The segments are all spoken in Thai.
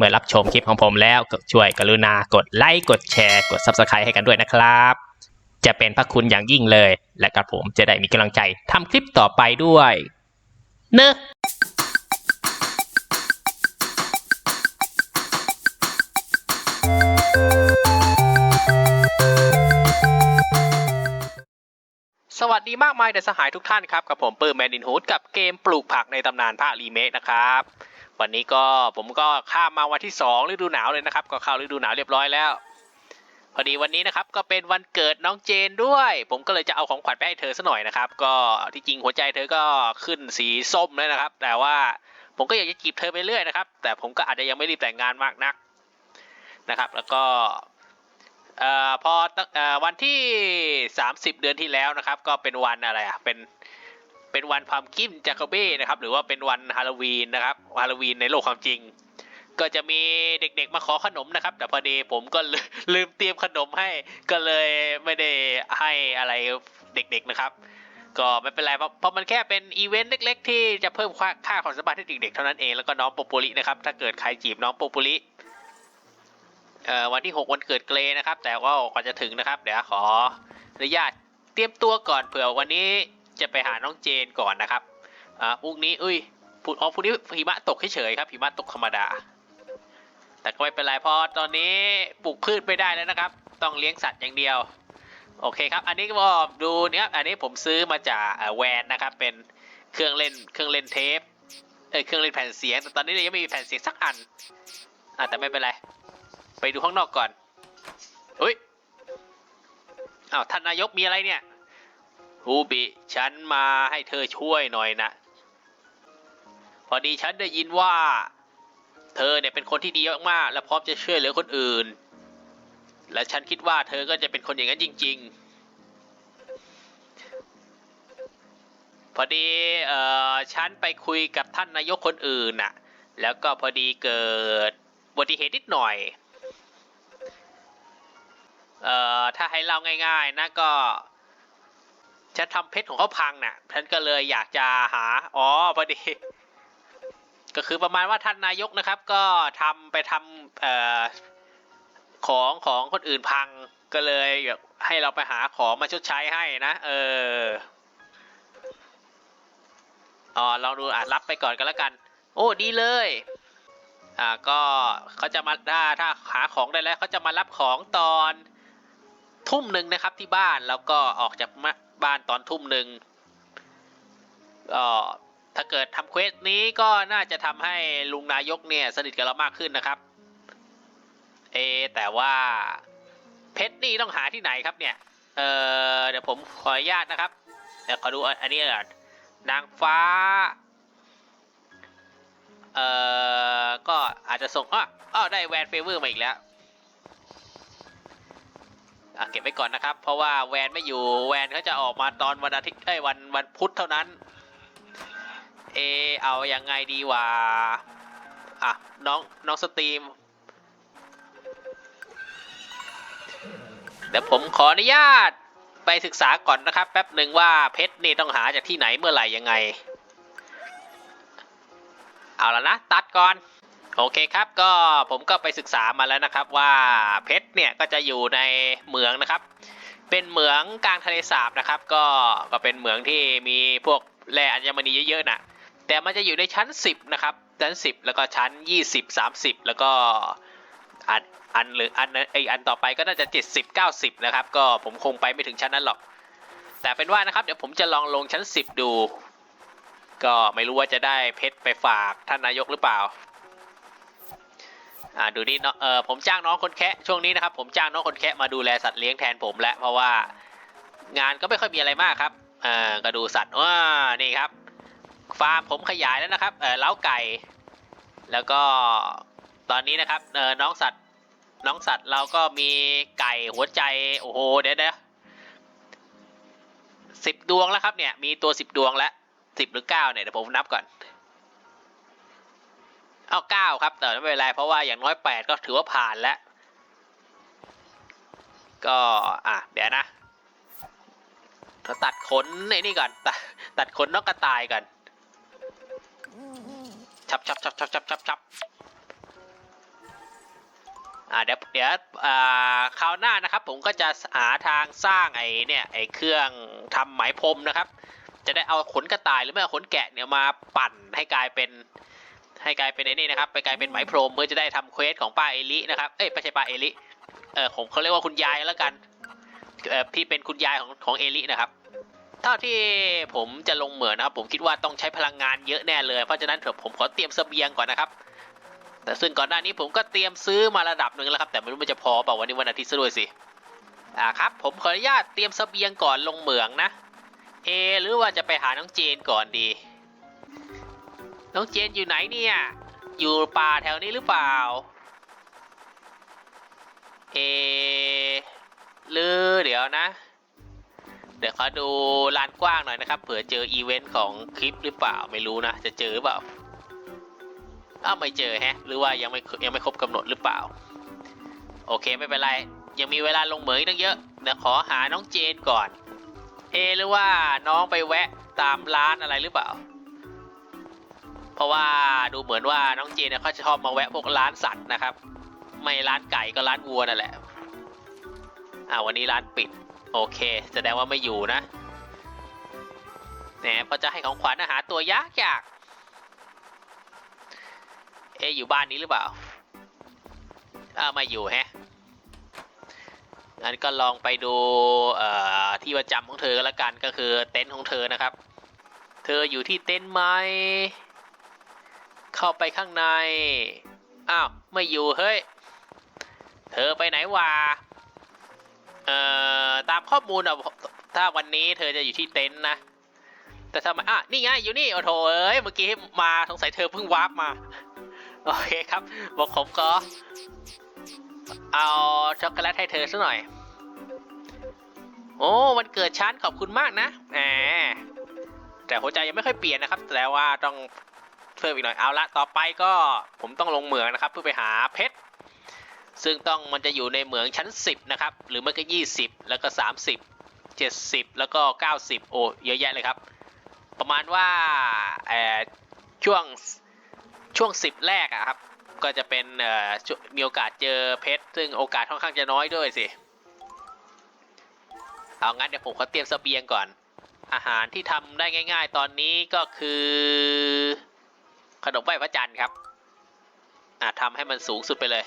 เมื่อรับชมคลิปของผมแล้วก็ช่วยกรุณากดไลค์กดแชร์กด Subscribe ให้กันด้วยนะครับ จะเป็นพระคุณอย่างยิ่งเลย และกับผมจะได้มีกำลังใจทำคลิปต่อไปด้วยเนอะสวัสดีมากมายเดสหายทุกท่านครับ กับผมปื้มแมนดินฮูดกับเกมปลูกผักในตำนานภาครีเมคนะครับ วันนี้ก็ผมก็ข้ามมาวันที่ 2 ฤดูหนาวเลยนะครับ ก็เข้าฤดูหนาวเรียบร้อยแล้ว พอดีวันนี้นะครับก็เป็นวันเกิดน้องเจนด้วย ผมก็เลยจะเอาของขวัญไปให้เธอซะหน่อยนะครับ ก็ที่จริงหัวใจเธอก็ขึ้นสีส้มแล้วนะครับ แต่ว่าผมก็อยากจะจีบเธอไปเรื่อยนะครับ แต่ผมก็อาจจะยังไม่รีบแต่งงานมากนักนะครับ แล้วก็เอ่อพอเอ่อวันที่ 30 เดือนที่แล้วนะครับ ก็เป็นวันอะไรอะเป็น เป็นวันพัมกินจักเบ้นะครับ หรือว่าเป็นวันฮาโลวีนนะครับฮาโลวีนในโลกความจริง ก็จะมีเด็กๆมาขอขนมนะครับ แต่พอดีผมก็ลืมเตรียมขนมให้ ก็เลยไม่ได้ให้อะไรเด็กๆนะครับ ก็ไม่เป็นไรเพราะเพราะมันแค่เป็นอีเวนต์เล็ก ๆ ที่จะเพิ่มค่าค่าความสามารถให้เด็กๆเท่านั้นเองแล้วก็น้องโปโปลินะครับถ้าเกิดใครจีบน้องโปโปลิเอ่อวันที่ 6 วันเกิดเกรนะครับ แต่ว่าก่อนจะถึงนะครับ เดี๋ยวขออนุญาตเตรียมตัวก่อนเผื่อวันนี้ จะไปหาน้องเจนก่อนนะครับอ่าพรุ่งนี้อุ้ยพรุ่อ๋อพรุ่งนี้หิมะตกเฉยๆครับหิมะตกธรรมดา แต่ก็ไม่เป็นไรเพราะตอนนี้ปลูกพืชไม่ได้แล้วนะครับ ต้องเลี้ยงสัตว์อย่างเดียว โอเคครับ อันนี้ก็ดูเนี่ยอันนี้ผมซื้อมาจากแวนนะครับ เป็นเครื่องเล่นเครื่องเล่นเทปเอยเครื่องเล่นแผ่นเสียง แต่ตอนนี้ยังไม่มีแผ่นเสียงสักอันอะแต่ไม่เป็นไร ไปดูข้างนอกก่อนอุ้ยอ้าวท่านนายกมีอะไรเนี่ย ฮูบิ ฉันมาให้เธอช่วยหน่อยนะ พอดีฉันได้ยินว่า เธอเนี่ยเป็นคนที่ดีมากๆ และพร้อมจะช่วยเหลือคนอื่น และฉันคิดว่าเธอก็จะเป็นคนอย่างนั้นจริง ๆ พอดีเอ่อฉันไปคุยกับท่านนายกคนอื่นน่ะ แล้วก็พอดีเกิดอุบัติเหตุนิดหน่อยเอ่อถ้าให้เล่าง่าย ๆ นะก็ ฉันทำเพชรของเขาพังน่ะฉันก็เลยอยากจะหา อ๋อพอดี ก็คือประมาณว่าท่านนายกนะครับ ก็ทำไปทำเอ่อของของคนอื่นพังก็เลยให้เราไปหาของมาชดใช้ให้นะเอออ๋อลองดูอะรับไปก่อนกันแล้วกัน โอ้ดีเลย อ่าก็เขาจะมาถ้าถ้าหาของได้แล้วเขาจะมารับของตอนทุ่มหนึ่งนะครับที่บ้านแล้วก็ออกจาก บ้านตอนทุ่มหนึ่งก็ถ้าเกิดทำเควสนี้ก็น่าจะทำให้ลุงนายกเนี่ยสนิทกับเรามากขึ้นนะครับ เอ แต่ว่าเพชรนี่ต้องหาที่ไหนครับเนี่ย เออเดี๋ยวผมขออนุญาตนะครับ เดี๋ยวขอดูอันนี้ก่อนนางฟ้า เออก็อาจจะส่งอ้ออ้อได้แวนเฟเวอร์มาอีกแล้ว อะเก็บไว้ก่อนนะครับ เพราะว่าแวนไม่อยู่แวนเขาจะออกมาตอนวันอาทิตย์เอ้ยวันวันพุธเท่านั้น เอเอาอยังไงดีวะอะน้องน้องสตรีมเดี๋ยวผมขออนุญาตไปศึกษาก่อนนะครับ แป๊บหนึ่งว่าเพชรนี่ต้องหาจากที่ไหนเมื่อไหร่ยังไง เอาละนะ ตัดก่อน โอเคครับก็ผมก็ไปศึกษามาแล้วนะครับว่าเพชร เนี่ยก็จะอยู่ในเหมืองนะครับ เป็นเหมืองกลางทะเลสาบนะครับ ก็ก็เป็นเหมืองที่มีพวกแร่อัญมณีเยอะๆนะแต่มันจะอยู่ในชั้น 10 นะครับ ชั้น 10 แล้วก็ชั้น 20 30 แล้วก็อันอันหรืออันไออันต่อไปก็น่าจะ 70 90 นะครับ ก็ผมคงไปไม่ถึงชั้นนั้นหรอก แต่เป็นว่านะครับเดี๋ยวผมจะลองลงชั้น 10 ดู ก็ไม่รู้ว่าจะได้เพชรไปฝากท่านนายกหรือเปล่า อ่าดูนี่เนาะเออผมจ้างน้องคนแคะช่วงนี้นะครับผมจ้างน้องคนแคะมาดูแลสัตว์เลี้ยงแทนผมแล้วเพราะว่างานก็ไม่ค่อยมีอะไรมากครับเออก็ดูสัตว์ว้านี่ครับ ฟาร์มผมขยายแล้วนะครับเออเล้าไก่ แล้วก็ตอนนี้นะครับเออน้องสัตว์น้องสัตว์เราก็มีไก่หัวใจโอ้โหเดี๋ยวเดี๋ยวสิบดวงแล้วครับเนี่ยมีตัวสิบดวงแล้วสิบหรือเก้าเนี่ยเดี๋ยวผมนับก่อน เอาเก้าครับ แต่ไม่เป็นไรเพราะว่าอย่างน้อยแปดก็ถือว่าผ่านแล้ว ก็อะเดี๋ยวนะเราตัดขนไอ้นี่ก่อน ตัดตัดขนนกกระต่ายก่อนชับชับชับชับชับชับชับอ่าเดี๋ยวเดี๋ยวอ่าคราวหน้านะครับ ผมก็จะหาทางสร้างไอ้เนี่ยไอ้เครื่องทำไหมพรมนะครับ จะได้เอาขนกระต่ายหรือไม่เอาขนแกะเนี่ยมาปั่นให้กลายเป็น ให้กลายเป็นไอ้นี่นะครับ ไปกลายเป็นไหมพรมเพื่อจะได้ทำเควสของป้าเอลินะครับ เอ้ยไม่ใช่ป้าเอลิเออผมเขาเรียกว่าคุณยายแล้วกันเออพี่เป็นคุณยายของของเอลินะครับเท่าที่ผมจะลงเหมืองนะครับ ผมคิดว่าต้องใช้พลังงานเยอะแน่เลย เพราะฉะนั้นเถอะผมขอเตรียมเสบียงก่อนนะครับ แต่ซึ่งก่อนหน้านี้ผมก็เตรียมซื้อมาระดับหนึ่งแล้วครับ แต่ไม่รู้มันจะพอเปล่าวันนี้วันอาทิตย์ซะด้วยสิอ่าครับ ผมขออนุญาตเตรียมเสบียงก่อนลงเหมืองนะเอหรือว่าจะไปหาน้องเจนก่อนดี น้องเจนอยู่ไหนเนี่ย อยู่ป่าแถวนี้หรือเปล่า เอหรือเดี๋ยวนะ เดี๋ยวขอดูลานกว้างหน่อยนะครับเผื่อเจออีเวนต์ของคลิปหรือเปล่าไม่รู้นะ จะเจอหรือเปล่าอ้าวไม่เจอแฮะ หรือว่ายังไม่ยังไม่ครบกำหนดหรือเปล่า โอเคไม่เป็นไร ยังมีเวลาลงเหมืองอีกตั้งเยอะเดี๋ยวขอหาน้องเจนก่อน เอหรือว่าน้องไปแวะตามร้านอะไรหรือเปล่า เพราะว่าดูเหมือนว่าน้องเจนเนี่ยเขาจะชอบมาแวะพวกร้านสัตว์นะครับ ไม่ร้านไก่ก็ร้านวัวนั่นแหละอ่าวันนี้ร้านปิด โอเค แสดงว่าไม่อยู่นะแหมพอจะให้ของขวัญอาหารตัวยากยากเอะอยู่บ้านนี้หรือเปล่าอ้าไมาอยู่แฮะงั้นก็ลองไปดูที่ประจำของเธอก็แล้วกันก็คือเต็นท์ของเธอนะครับ เธออยู่ที่เต็นท์ไหม เข้าไปข้างใน อ้าว ไม่อยู่เฮ้ย เธอไปไหนวะ เอ่อ ตามข้อมูลอะถ้าวันนี้เธอจะอยู่ที่เต็นท์นะ แต่ทำไมอะ นี่ไง อยู่นี่ โอ้โถเอ้ย เมื่อกี้มาสงสัยเธอเพิ่งวาร์ปมา โอเคครับ บอกผมก็ เอาช็อกโกแลตให้เธอสักหน่อย โอ้วันเกิดฉันขอบคุณมากนะแหมแต่หัวใจยังไม่ค่อยเปลี่ยนนะครับ แต่ว่าต้อง เพิ่มอีกหน่อยเอาละต่อไปก็ผมต้องลงเหมืองนะครับ เพื่อไปหาเพชรซึ่งต้องมันจะอยู่ในเหมืองชั้น 10 นะครับ หรือไม่ก็ 20 แล้วก็ 30 70 แล้วก็ 90 โอ้เยอะแยะเลยครับ ประมาณว่าเออช่วงช่วง 10 แรกอะครับ ก็จะเป็นเออมีโอกาสเจอเพชรซึ่งโอกาสค่อนข้างจะน้อยด้วยสิ เอางั้นเดี๋ยวผมขอเตรียมสเสบียงก่อน อาหารที่ทำได้ง่าย ๆ ตอนนี้ก็คือ ขนมไหว้พระจันทร์ครับอะทำให้มันสูงสุดไปเลย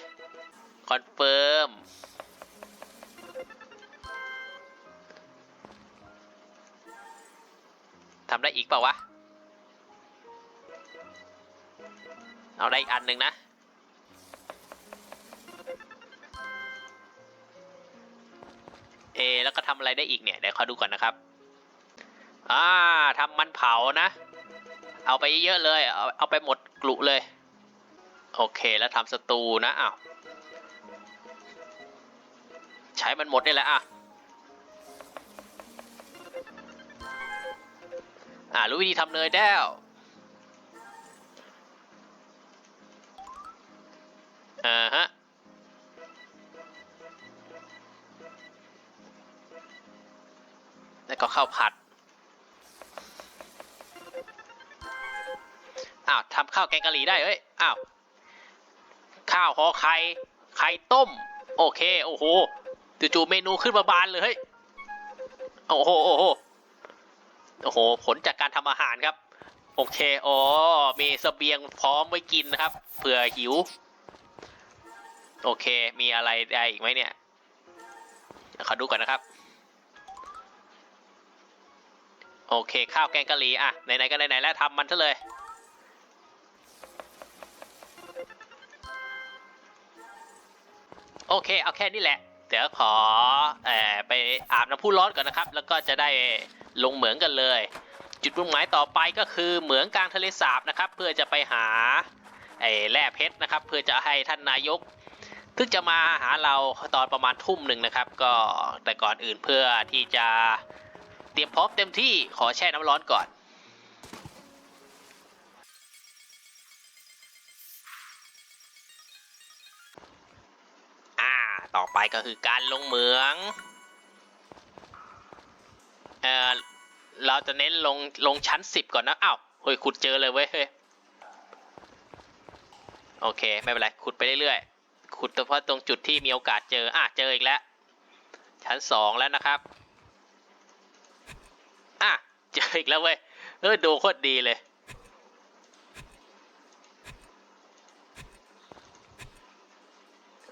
คอนเฟิร์ม ทำได้อีกเปล่าวะ เอาได้อีกอันหนึ่งนะ เอ แล้วก็ทำอะไรได้อีกเนี่ย เดี๋ยวขอดูก่อนนะครับ อ่าทำมันเผานะ เอาไปเยอะเลย เอาเอาไปหมดกลุเลย โอเคแล้วทำสตูนะอ้าวใช้มันหมดนี่แหละอะอ่ารู้วิธีทำเนยแล้วอ่าฮะแล้วก็ข้าวผัด ข้าวแกงกะหรี่ได้เอ้ยอ้าวข้าวห่อไข่ไข่ต้ม โอเคโอ้โหจู่ๆเมนูขึ้นมาบานเลยเฮ้ยโอ้โหโอ้โหโอ้โห ผลจากการทำอาหารครับ โอเคอ๋อมีเสบียงพร้อมไว้กินนะครับเผื่อหิว โอเคมีอะไรได้อีกไหมเนี่ยขอดูก่อนนะครับ โอเค ข้าวแกงกะหรี่อะไหนๆก็ไหนๆแล้วทำมันซะเลย โอเคเอาแค่นี้แหละ เดี๋ยวขอเอ่อไปอาบน้ำพุร้อนก่อนนะครับ แล้วก็จะได้ลงเหมืองกันเลย จุดมุ่งหมายต่อไปก็คือเหมืองกลางทะเลสาบนะครับ เพื่อจะไปหาไอ้แร่เพชรนะครับ เพื่อจะให้ท่านนายกซึ่งจะมาหาเราตอนประมาณทุ่มหนึ่งนะครับ ก็แต่ก่อนอื่นเพื่อที่จะเตรียมพร้อมเต็มที่ขอแช่น้ำร้อนก่อน ต่อไปก็คือการลงเหมืองเอ่อเราจะเน้นลงลงชั้นสิบก่อนนะอ้าวเฮ้ยขุดเจอเลยเว้ยเฮ้ยโอเคไม่เป็นไรขุดไปเรื่อยๆขุดเฉพาะตรงจุดที่มีโอกาสเจออะเจออีกแล้ว ชั้นสองแล้วนะครับอะเจออีกแล้วเว้ยเออดูโคตรดีเลย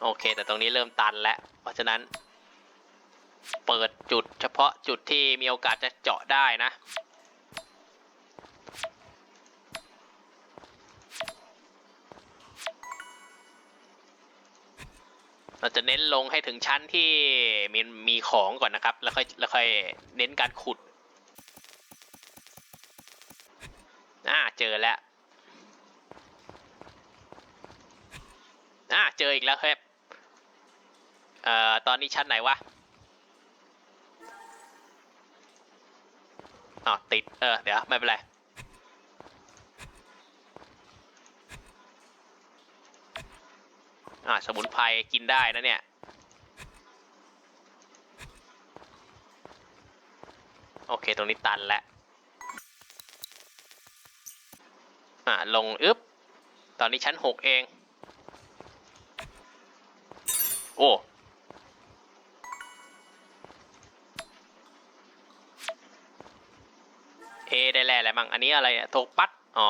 โอเค แต่ตรงนี้เริ่มตันแล้ว เพราะฉะนั้น เปิดจุดเฉพาะจุดที่มีโอกาสจะเจาะได้นะ เราจะเน้นลงให้ถึงชั้นที่มีมีของก่อนนะครับ แล้วค่อยแล้วค่อยเน้นการขุดอ่าเจอแล้วอ่าเจออีกแล้วครับ เอ่อตอนนี้ชั้นไหนวะอ๋อติด เออ เดี๋ยว ไม่เป็นไร อ่า สมุนไพรกินได้นะเนี่ย โอเค ตรงนี้ตันแล้ว อ่า ลง อึ๊บ ตอนนี้ชั้นหกเอง โอ้ เอได้แร่อะไรมั่งอันนี้อะไรอะโทปัดอ๋อ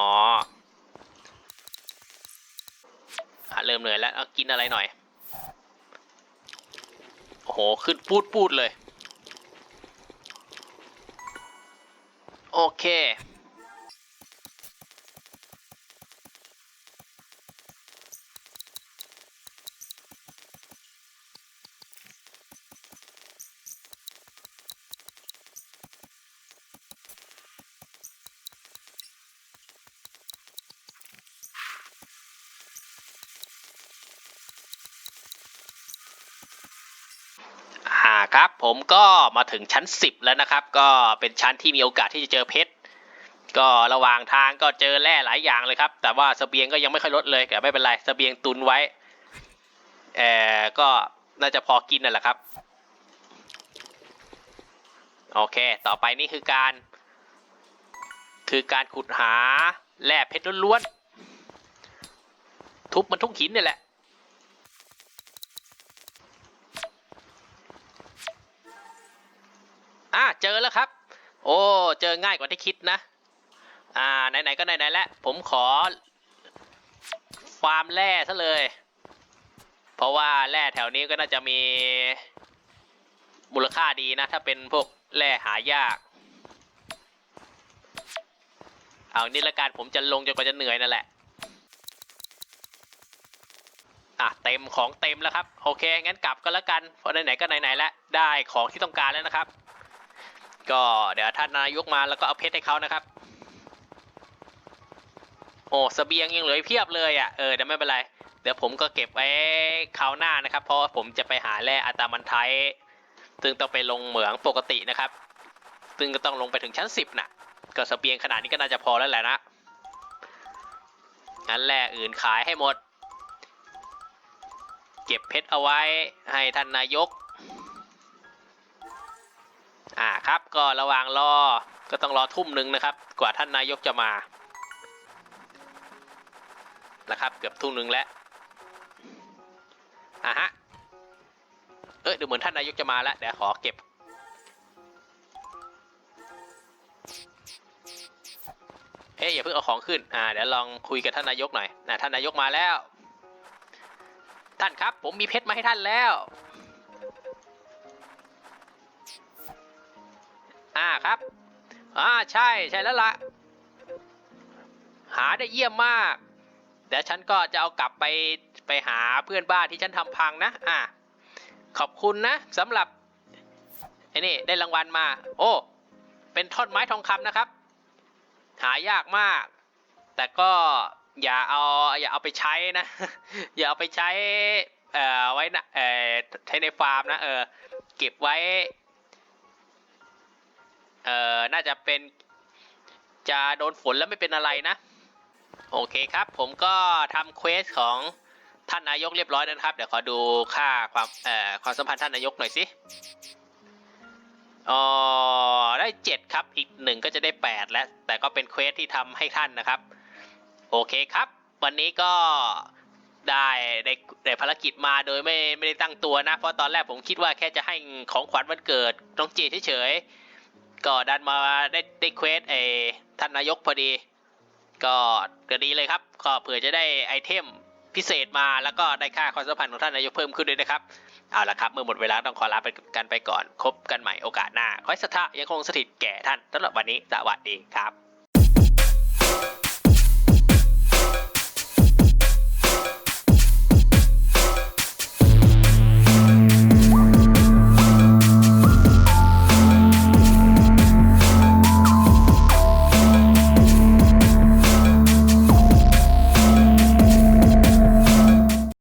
อะเริ่มเหนื่อยแล้วเอากินอะไรหน่อยโอ้โหขึ้นพูดปูดเลย โอเค ครับ ผมก็มาถึงชั้น 10 แล้วนะครับ ก็เป็นชั้นที่มีโอกาสที่จะเจอเพชรก็ระหว่างทางก็เจอแร่หลายอย่างเลยครับ แต่ว่าสเสบียงก็ยังไม่ค่อยลดเลยแต่ไม่เป็นไรสเสบียงตุนไว้เออก็น่าจะพอกินนั่นแหละครับ โอเค ต่อไปนี่คือการ คือการขุดหาแร่เพชรล้วนๆทุบมันทุกหินนี่แหละ อ่าเจอแล้วครับ โอ้เจอง่ายกว่าที่คิดนะ อ่าไหนๆก็ไหนๆแล้วผมขอ ฟาร์มแร่ซะเลย เพราะว่าแร่แถวนี้ก็น่าจะมี มูลค่าดีนะ ถ้าเป็นพวกแร่หายาก เอานี่ละกันผมจะลงจนกว่าจะเหนื่อยนั่นแหละอะเต็มของเต็มแล้วครับ โอเค งั้นกลับก็แล้วกัน เพราะไหนๆก็ไหนๆแล้วได้ของที่ต้องการแล้วนะครับ ก็เดี๋ยวท่านนายกมาแล้วก็เอาเพชรให้เขานะครับ โอ้สเสบียงยังเหลือเพียบเลยอะ เออเดี๋ยวไม่เป็นไร เดี๋ยวผมก็เก็บไว้คราวหน้านะครับ เพราะผมจะไปหาแร่อัตามันไทยซึ่งต้องไปลงเหมืองปกตินะครับ ซึ่งก็ต้องลงไปถึงชั้นสิบน่ะ ก็สเสบียงขนาดนี้ก็น่าจะพอแล้วแหละนะ งั้นแร่อื่นขายให้หมด เก็บเพชรเอาไว้ให้ท่านนายก อ่าครับ ก็ระหว่างรอก็ต้องรอทุ่มหนึ่งนะครับ กว่าท่านนายกจะมานะครับเกือบทุ่มหนึ่งแล้วอะฮะเออดูเหมือนท่านนายกจะมาแล้วเดี๋ยวขอเก็บ เอ๊ะอย่าเพิ่งเอาของขึ้นอ่าเดี๋ยวลองคุยกับท่านนายกหน่อยนะท่านนายกมาแล้ว ท่านครับ ผมมีเพชรมาให้ท่านแล้ว อ่าครับ อ่าใช่ใช่แล้วละหาได้เยี่ยมมากเดี๋ยวฉันก็จะเอากลับไปไปหาเพื่อนบ้านที่ฉันทำพังนะ อ่าขอบคุณนะสำหรับไอ้นี่ได้รางวัลมา โอ้ เป็นท่อนไม้ทองคำนะครับ หายากมาก แต่ก็อย่าเอาอย่าเอาไปใช้นะ อย่าเอาไปใช้เอ่อไว้นะเอ่อใช้ในฟาร์มนะเออเก็บไว้ เอ่อ น่าจะเป็น จะโดนฝนแล้วไม่เป็นอะไรนะ โอเคครับ ผมก็ทำเควสของท่านนายกเรียบร้อยนะครับ เดี๋ยวขอดูค่าความ เอ่อ ความสัมพันธ์ท่านนายกหน่อยสิอ๋อได้เจ็ดครับ อีกหนึ่งก็จะได้แปดแล้ว แต่ก็เป็นเควสที่ทำให้ท่านนะครับ โอเคครับ วันนี้ก็ได้ได้ได้ภารกิจมาโดยไม่ไม่ได้ตั้งตัวนะ เพราะตอนแรกผมคิดว่าแค่จะให้ของขวัญวันเกิดน้องเจเฉยๆ ก็ดันมาได้ได้เควสไอ้ท่านนายกพอดี ก็ก็ดีเลยครับก็เผื่อจะได้ไอเทมพิเศษมาแล้วก็ได้ค่าความสัมพันธ์ของท่านนายกเพิ่มขึ้นด้วยนะครับเอาละครับเมื่อหมดเวลาต้องขอลาไปกันไปก่อนคบกันใหม่โอกาสหน้าขอให้สถายังคงสถิตแก่ท่านตลอดวันนี้สวัสดีครับ